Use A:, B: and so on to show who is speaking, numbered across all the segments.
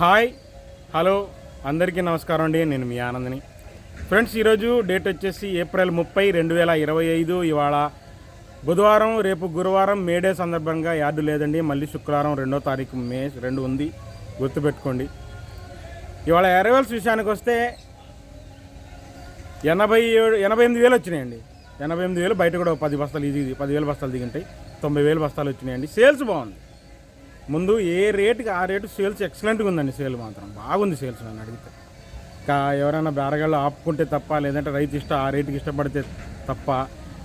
A: Hi hello అందరికీ నమస్కారం అండి. నేను మీ ఆనందని. ఫ్రెండ్స్ ఈరోజు డేట్ వచ్చేసి ఏప్రిల్ ముప్పై రెండు వేల ఇరవై ఐదు. ఇవాళ బుధవారం రేపు గురువారం మేడే సందర్భంగా యార్డు లేదండి. మళ్ళీ శుక్రవారం రెండో తారీఖు మే రెండు ఉంది. గుర్తుపెట్టుకోండి. ఇవాళ ఎరవల్స్ విషయానికి వస్తే ఎనభై ఏడు ఎనభై ఎనిమిది వేలు వచ్చినాయండి. ఎనభై ఎనిమిది వేలు బయట కూడా ఒక పది బస్తాలు ఇది పదివేల బస్తాలు దిగింటాయి. తొంభై వేలు బస్తాలు వచ్చినాయండి. సేల్స్ బాగుంది. ముందు ఏ రేటుకి ఆ రేటు సేల్స్ ఎక్సలెంట్గా ఉందండి సేల్ మాత్రం. బాగుంది సేల్స్ నన్ను అడిగితే. ఇంకా ఎవరైనా బేరగాళ్ళు ఆపుకుంటే తప్ప లేదంటే రైతు ఇష్ట ఆ రేటుకి ఇష్టపడితే తప్ప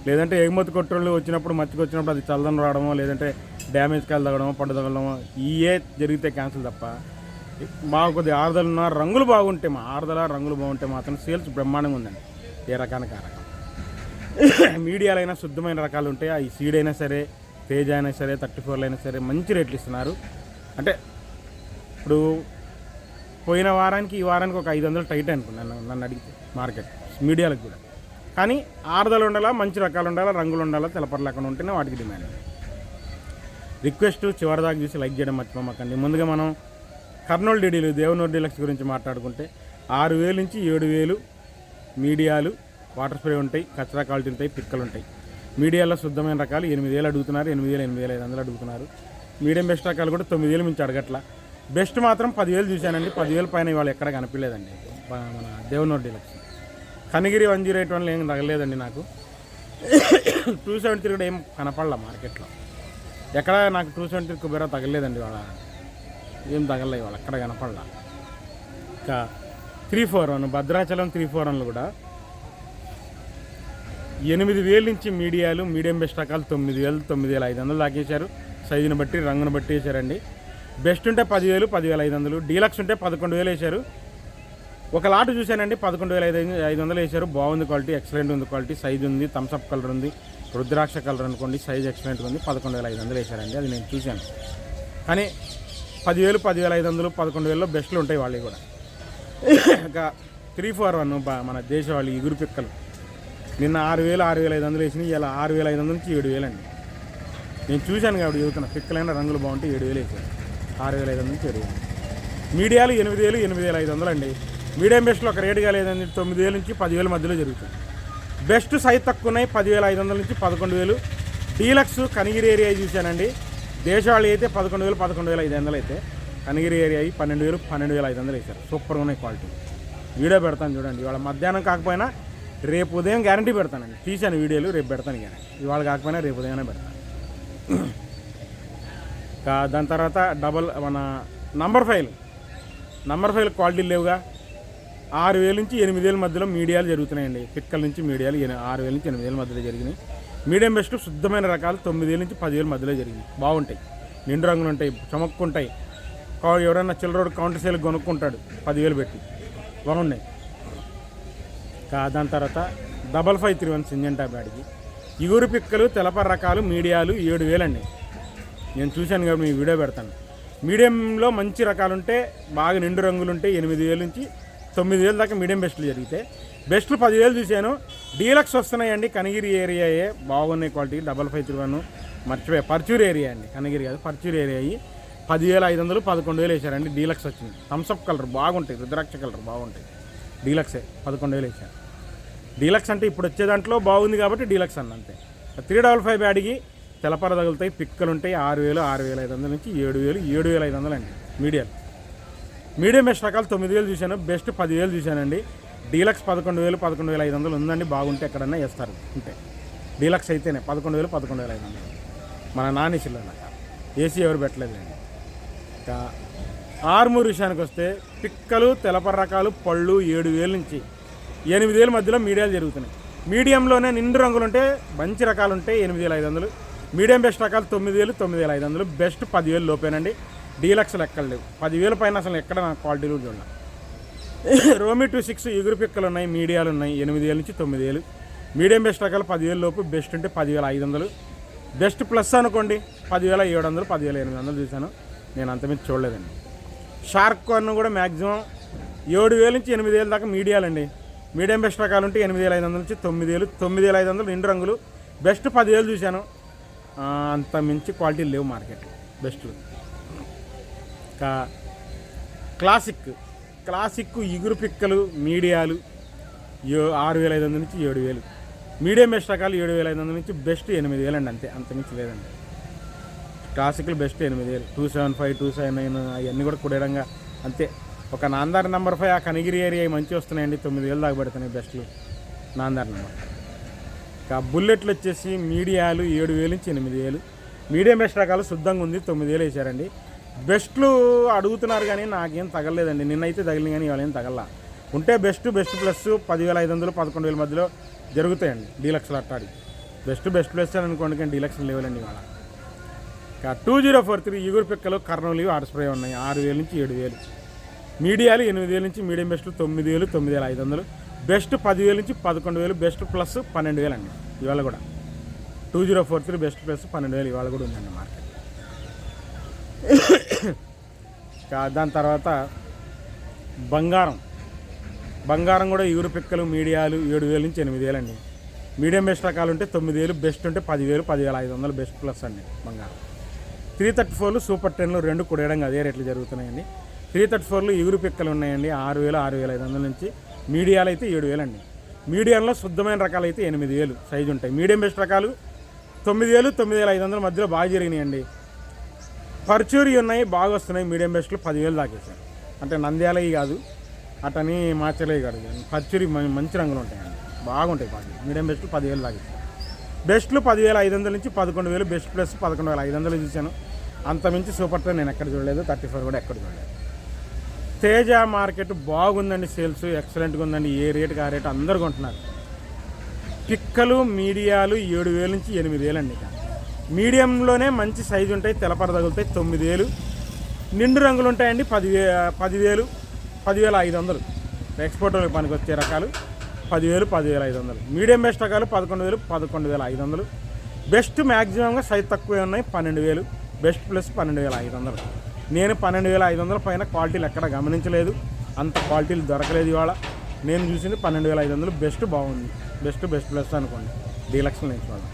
A: లేదంటే ఎగుమతి కొట్టోళ్ళు వచ్చినప్పుడు మచ్చికి వచ్చినప్పుడు అది చల్లని రావడమో లేదంటే డ్యామేజ్ కాయలు తగ్గడమో పండు తగలడమో ఇయే జరిగితే క్యాన్సిల్ తప్ప మాకు కొద్ది ఆరుదలు ఉన్న రంగులు బాగుంటే మా ఆరుదల రంగులు బాగుంటే మాత్రం సేల్స్ బ్రహ్మాండంగా ఉందండి. ఏ రకానికి ఆ రకం? మీడియాలైనా శుద్ధమైన రకాలు ఉంటాయి ఈ సీడ్ అయినా సరే పేజ్ అయినా సరే థర్టీ ఫోర్లో అయినా సరే మంచి రేట్లు ఇస్తున్నారు. అంటే ఇప్పుడు పోయిన వారానికి ఈ వారానికి ఒక ఐదు వందలు టైట్ అనుకున్నాను నన్ను అడిగితే మార్కెట్ మీడియాలకు కూడా. కానీ ఆరుదలు ఉండాలా మంచి రకాలు ఉండాలా రంగులు ఉండాలా తెలపర లేకుండా ఉంటేనే వాటికి డిమాండ్. రిక్వెస్ట్ చివరిదాకా చూసి లైక్ చేయడం మర్చిపోమాకండి. ముందుగా మనం కర్నూలు డీడీలు దేవనూరు డీలక్స్ గురించి మాట్లాడుకుంటే ఆరు వేలు నుంచి ఏడు వేలు మీడియాలు వాటర్ స్ప్రే ఉంటాయి కచరా క్వాలిటీ ఉంటాయి పిక్కలు ఉంటాయి మీడియాలో శుద్ధమైన రకాలు ఎనిమిది వేలు అడుగుతున్నారు ఎనిమిది వేలు ఎనిమిది వేల ఐదు వందలు అడుగుతున్నారు. మీడియం బెస్ట్ రకాలు కూడా తొమ్మిది వేలు మించి అడగట్ల. బెస్ట్ మాత్రం పదివేలు చూశానండి పదివేల పైన ఇవాళ ఎక్కడ కనిపించలేదండి. మన Devanur deluxe. Kanigiri one zero eight one ఏం తగలేదండి నాకు. టూ సెవెంటీ త్రీ కూడా ఏం కనపడలా మార్కెట్లో. ఎక్కడ నాకు టూ సెవెంటీ త్రీ కుబేరా తగలేదండి ఇవాళ. ఏం తగలే ఇవాళ ఎక్కడ కనపడలా. ఇంకా three four one Bhadrachalam three four వన్లు కూడా ఎనిమిది వేల నుంచి మీడియాలు మీడియం బెస్ట్ రకాలు తొమ్మిది వేలు తొమ్మిది వేల ఐదు వందలు దాకేశారు. సైజుని బట్టి రంగును బట్టి వేశారండి. బెస్ట్ ఉంటే పదివేలు పదివేల ఐదు వందలు. డీలక్స్ ఉంటే పదకొండు వేలు వేశారు. ఒక లాట్ చూశానండి పదకొండు వేల ఐదు ఐదు వందలు వేశారు. బాగుంది క్వాలిటీ ఎక్సలెంట్ ఉంది క్వాలిటీ. సైజు ఉంది థమ్స్అప్ కలర్ ఉంది. రుద్రాక్ష కలర్ అనుకోండి సైజ్ ఎక్సలెంట్ ఉంది. పదకొండు వేల ఐదు వందలు వేశారండి అది నేను చూశాను. కానీ పదివేలు పదివేల ఐదు వందలు పదకొండు వేలలో బెస్ట్లు ఉంటాయి వాళ్ళవి కూడా. ఇంకా త్రీ ఫోర్ వన్ మన దేశ ఇగురు పిక్కలు. నిన్న ఆరు వేలు ఆరు వేల ఐదు వందలు వేసినాయి ఇలా ఆరు వేల ఐదు వందల నుంచి ఏడు వేలు అండి. నేను చూశాను కాబట్టి చెబుతున్నా పిక్కలైన రంగులు బాగుంటే ఏడు వేలు వేసాను ఆరు వేల ఐదు వందల నుంచి ఏడు వేలు. మీడియాలు ఎనిమిది వేలు ఎనిమిది వేల ఐదు వందలు అండి మీడియం బెస్ట్లో ఒక రేటుగా లేదండి తొమ్మిది వేల నుంచి పదివేల మధ్యలో జరుగుతుంది. బెస్ట్ సైజ్ తక్కువ ఉన్నాయి పదివేల ఐదు వందల నుంచి పదకొండు వేలు. డీలక్స్ కనిగిరి ఏరియా చూశానండి. దేశవాళి అయితే పదకొండు వేలు పదకొండు వేల ఐదు వందలు అయితే. కనిగిరి ఏరియా అయ్యి పన్నెండు వేలు పన్నెండు వేల ఐదు వందలు వేశారు సూపర్గా ఉన్నాయి క్వాలిటీ. వీడియో పెడతాను చూడండి. ఇవాళ మధ్యాహ్నం కాకపోయినా రేపు ఉదయం గ్యారంటీ పెడతానండి. తీశాను వీడియోలు రేపు పెడతాను గ్యారంటీ ఇవాళ కాకపోయినా రేపు ఉదయమే పెడతాను. దాని తర్వాత డబల్ మన number file number file quality లేవుగా. ఆరు వేల నుంచి ఎనిమిది వేల మధ్యలో మీడియాలు జరుగుతున్నాయండి. పిక్కల నుంచి మీడియాలు ఆరు వేల నుంచి ఎనిమిది వేల మధ్యలో జరిగినాయి. మీడియం బెస్ట్ శుద్ధమైన రకాలు తొమ్మిది వేల నుంచి పదివేల మధ్యలో జరిగింది బాగుంటాయి. నిండు రంగులు ఉంటాయి చమక్కుంటాయి. ఎవరైనా చిల్లరోడు కౌంటర్ సేల్ కొనుక్కుంటాడు పదివేలు పెట్టి. బాగున్నాయి. దాని తర్వాత double five three one Syngenta బ్యాడ్కి ఇగురు పిక్కలు తెలపర రకాలు మీడియాలు ఏడు వేలండి. నేను చూశాను కాబట్టి మీ వీడియో పెడతాను. మీడియంలో మంచి రకాలు ఉంటే బాగా నిండు రంగులు ఉంటే ఎనిమిది వేల నుంచి తొమ్మిది వేల దాకా మీడియం బెస్ట్లు జరిగితే. బెస్ట్లు పదివేలు చూశాను. డీలక్స్ వస్తున్నాయండి. కనగిరి ఏరియాయే బాగున్నాయి quality. Double five three one మర్చిపోయా. పర్చూర్ ఏరియా అండి. కనగిరి కాదు పర్చూర్ ఏరియా అయ్యి పదివేల ఐదు వందలు పదకొండు వేలు వేశారండి. డీలక్స్ వచ్చింది. థమ్స్అప్ కలర్ బాగుంటాయి. రుద్రాక్ష కలర్ బాగుంటాయి. డీలక్సే పదకొండు వేలు వేశారు. డీలక్స్ అంటే ఇప్పుడు వచ్చే దాంట్లో బాగుంది కాబట్టి డీలక్స్ అన్న అంతే. త్రీ డబల్ ఫైవ్ బ్యాడ్కి తెలపర తగులుతాయి పిక్కలు ఉంటాయి ఆరు వేలు ఆరు వేల ఐదు వందల నుంచి ఏడు వేలు ఏడు వేల ఐదు వందలు అండి మీడియం. మీడియం బెస్ట్ రకాలు తొమ్మిది వేలు చూశాను బెస్ట్ పదివేలు చూశానండి. డీలక్స్ పదకొండు వేలు పదకొండు వేల ఐదు వందలు ఉందండి బాగుంటే ఎక్కడన్నా వేస్తారు ఉంటే డీలక్స్ అయితేనే పదకొండు వేలు పదకొండు వేల ఐదు వందలు మన నాని చిల్లర ఏసీ ఎవరు పెట్టలేదండి ఇంకా ఆర్మూర్ విషయానికి వస్తే పిక్కలు తెలపర రకాలు పళ్ళు ఏడు వేలు నుంచి ఎనిమిది వేల మధ్యలో మీడియాలు జరుగుతున్నాయి. మీడియంలోనే నిండు రంగులు ఉంటే మంచి రకాలు ఉంటాయి ఎనిమిది వేల ఐదు వందలు. మీడియం బెస్ట్ రకాలు తొమ్మిది వేలు తొమ్మిది వేల ఐదు వందలు. బెస్ట్ పదివేలు లోపేనండి. డీలక్స్ లెక్కలు లేవు. పదివేల పైన అసలు ఎక్కడ నా క్వాలిటీలు చూడాలి. రోమి టూ సిక్స్ ఎగురు పిక్కలు ఉన్నాయి మీడియాలు ఉన్నాయి. ఎనిమిది వేల నుంచి తొమ్మిది వేలు. మీడియం బెస్ట్ రకాలు పదివేల లోపు బెస్ట్ ఉంటే పదివేల ఐదు వందలు. బెస్ట్ ప్లస్ అనుకోండి పదివేల ఏడు వందలు పదివేల ఎనిమిది వందలు చూశాను. నేను అంతమించి చూడలేదండి. షార్క్ కార్న్ కూడా మ్యాక్సిమం ఏడు వేల నుంచి ఎనిమిది వేల దాకా మీడియాలండి. మీడియం బెస్ట్ రకాలు ఉంటే ఎనిమిది వేల ఐదు వందల నుంచి తొమ్మిది వేలు తొమ్మిది వేల ఐదు వందలు రెండు రంగులు. బెస్ట్ పదివేలు చూశాను. అంత మించి క్వాలిటీ లేవు మార్కెట్. బెస్ట్లు ఇంకా క్లాసిక్ క్లాసిక్ ఇగురు పిక్కలు మీడియాలు ఆరు వేల ఐదు వందల నుంచి ఏడు వేలు. మీడియం బెస్ట్ రకాలు ఏడు వేల ఐదు వందల నుంచి బెస్ట్ ఎనిమిది వేలు అండి అంతే అంతమించి లేదండి. క్లాసిక్లు బెస్ట్ ఎనిమిది వేలు. Two seven five two seven nine అవన్నీ కూడా కుడేరంగా అంతే. ఒక నాందార్ నెంబర్ ఫైవ్ ఆ కనిగిరి ఏరియా మంచి వస్తున్నాయండి. తొమ్మిది వేలు దాకా పడుతున్నాయి బెస్ట్లు నాందార్ నెంబర్. ఇంకా బుల్లెట్లు వచ్చేసి మీడియాలు ఏడు వేలు నుంచి ఎనిమిది వేలు. మీడియం బెస్ట్ రకాలు శుద్ధంగా ఉంది తొమ్మిది వేలు వేసారండి బెస్ట్లు అడుగుతున్నారు కానీ నాకేం తగలలేదండి. నిన్నైతే తగిలింది కానీ ఇవాళ ఏం తగల ఉంటే బెస్ట్ బెస్ట్ ప్లస్ పదివేల ఐదు వందలు పదకొండు వేల మధ్యలో జరుగుతాయండి డీలక్స్లు అట్టాడి. బెస్ట్ బెస్ట్ ప్లస్ అని అనుకోండి కానీ డీలక్స్ లేవులండి ఇవాళ. ఇంకా టూ జీరో ఫోర్ త్రీ ఈగురు పిక్కలు కర్నూలు ఆర్స్ప్రే ఉన్నాయి. ఆరు వేలు నుంచి ఏడు వేలు. మీడియాలు ఎనిమిది వేల నుంచి మీడియం బెస్ట్ తొమ్మిది వేలు తొమ్మిది వేల ఐదు వందలు. బెస్ట్ పదివేలు నుంచి పదకొండు వేలు బెస్ట్ ప్లస్ పన్నెండు వేలు అండి ఇవాళ కూడా. Two zero four three best plus పన్నెండు వేలు ఇవాళ కూడా ఉందండి మార్కెట్. దాని తర్వాత బంగారం. బంగారం కూడా ఇగురు పిక్కలు మీడియాలు ఏడు వేలు నుంచి ఎనిమిది వేలు అండి మీడియం బెస్ట్ రకాలు ఉంటే తొమ్మిది వేలు బెస్ట్ ఉంటే పదివేలు పదివేల ఐదు వందలు బెస్ట్ ప్లస్ అండి బంగారం. త్రీ థర్టీ ఫోర్లు సూపర్ టెన్లు రెండు కూడా అదే రేట్లు జరుగుతున్నాయండి. త్రీ థర్టీ ఫోర్లు ఇగురు పిక్కలు ఉన్నాయండి. ఆరు వేలు ఆరు వేల ఐదు వందల నుంచి మీడియాలు అయితే ఏడు వేలు అండి. మీడియంలో శుద్ధమైన రకాలు అయితే ఎనిమిది వేలు సైజు ఉంటాయి. మీడియం బెస్ట్ రకాలు తొమ్మిది వేలు తొమ్మిది వేల ఐదు వందల మధ్యలో బాగా జరిగినాయండి. పర్చూరి ఉన్నాయి బాగా వస్తున్నాయి. మీడియం బెస్ట్లు పదివేలు దాకేసారు అంటే నంద్యాలవి కాదు అటని మార్చలేవి కాదు. పర్చూరి మంచి రంగులు ఉంటాయండి. బాగుంటాయి బాగా. మీడియం బెస్ట్లు పదివేలు దాకేసారు బెస్ట్లు పదివేల ఐదు వందల నుంచి పదకొండు వేలు బెస్ట్ ప్లస్ పదకొండు వేల ఐదు వందలు చూశాను. అంత మించి సూపర్ టెన్ నేను ఎక్కడ చూడలేదు. థర్టీ ఫోర్ కూడా ఎక్కడ చూడలేదు. తేజ మార్కెట్ బాగుందండి సేల్స్ ఎక్సలెంట్గా ఉందండి. ఏ రేటుకి ఆ రేటు అందరు కొంటున్నారు. పిక్కలు మీడియాలు ఏడు వేలు నుంచి ఎనిమిది వేలు అండి ఇక. మీడియంలోనే మంచి సైజు ఉంటాయి తెలపర తగులుతాయి తొమ్మిది వేలు నిండు రంగులు ఉంటాయండి పదివే పదివేలు పదివేల ఐదు వందలు ఎక్స్పోర్ట్ పనికి వచ్చే రకాలు పదివేలు పదివేల ఐదు వందలు మీడియం బెస్ట్ రకాలు పదకొండు వేలు పదకొండు వేల ఐదు వందలు బెస్ట్ మ్యాక్సిమంగా సైజ్ తక్కువే ఉన్నాయి పన్నెండు వేలు బెస్ట్ ప్లస్ పన్నెండు వేల ఐదు వందలు నేను పన్నెండు వేల ఐదు వందల పైన క్వాలిటీలు ఎక్కడ గమనించలేదు. అంత క్వాలిటీలు దొరకలేదు ఇవాళ. నేను చూసింది పన్నెండు వేల ఐదు వందలు బెస్ట్ బాగుంది. బెస్ట్ బెస్ట్ ప్లస్ అనుకోండి. డీలక్స్ నుంచి వాళ్ళు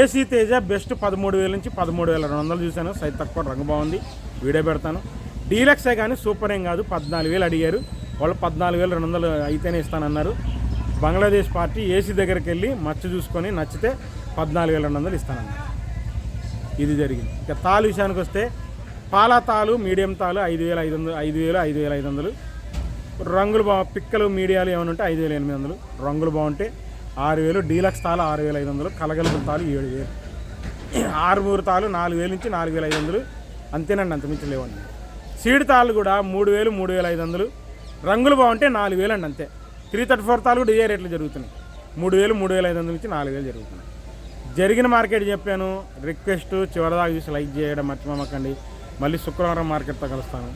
A: ఏసీ తేజ బెస్ట్ పదమూడు వేల నుంచి పదమూడు వేల రెండు వందలు చూశాను. సైజ్ తక్కువ రంగు బాగుంది. వీడియో పెడతాను. డీలక్సే కానీ సూపర్ ఏం కాదు. పద్నాలుగు వేలు అడిగారు. వాళ్ళు పద్నాలుగు వేలు రెండు వందలు అయితేనే ఇస్తానన్నారు. బంగ్లాదేశ్ పార్టీ ఏసీ దగ్గరికి వెళ్ళి మచ్చ చూసుకొని నచ్చితే పద్నాలుగు వేల రెండు వందలు ఇస్తానన్నారు. ఇది జరిగింది. ఇక తాలు విషయానికి వస్తే పాల తాలు మీడియం తాలు ఐదు వేల ఐదు వందలు ఐదు వేలు ఐదు వేల ఐదు వందలు. రంగులు బా పిక్కలు మీడియాలు ఏమైనా ఉంటే ఐదు వేల ఎనిమిది వందలు. రంగులు బాగుంటే ఆరు వేలు డీలక్స్ తాలు ఆరు వేల ఐదు వందలు. కలగలుపు తాలు ఏడు వేలు. ఆరుమూరు తాలు నాలుగు వేలు నుంచి నాలుగు వేల ఐదు వందలు. అంతేనండి అంతమించి లేవండి. సీడ్ తాళ్ళు కూడా మూడు వేలు మూడు వేల ఐదు వందలు. రంగులు బాగుంటే నాలుగు వేలు అండి అంతే. త్రీ థర్టీ ఫోర్ తాళ్ళు కూడా ఇదే రేట్లు జరుగుతున్నాయి. మూడు వేలు మూడు వేల ఐదు వందల నుంచి నాలుగు వేలు జరుగుతున్నాయి. జరిగిన మార్కెట్ చెప్పాను. రిక్వెస్ట్ చివరిదాకా చూసి లైక్ చేయడం మర్చిపోమకండి. మళ్ళీ శుక్రవారం మార్కెట్తో కలుస్తాను.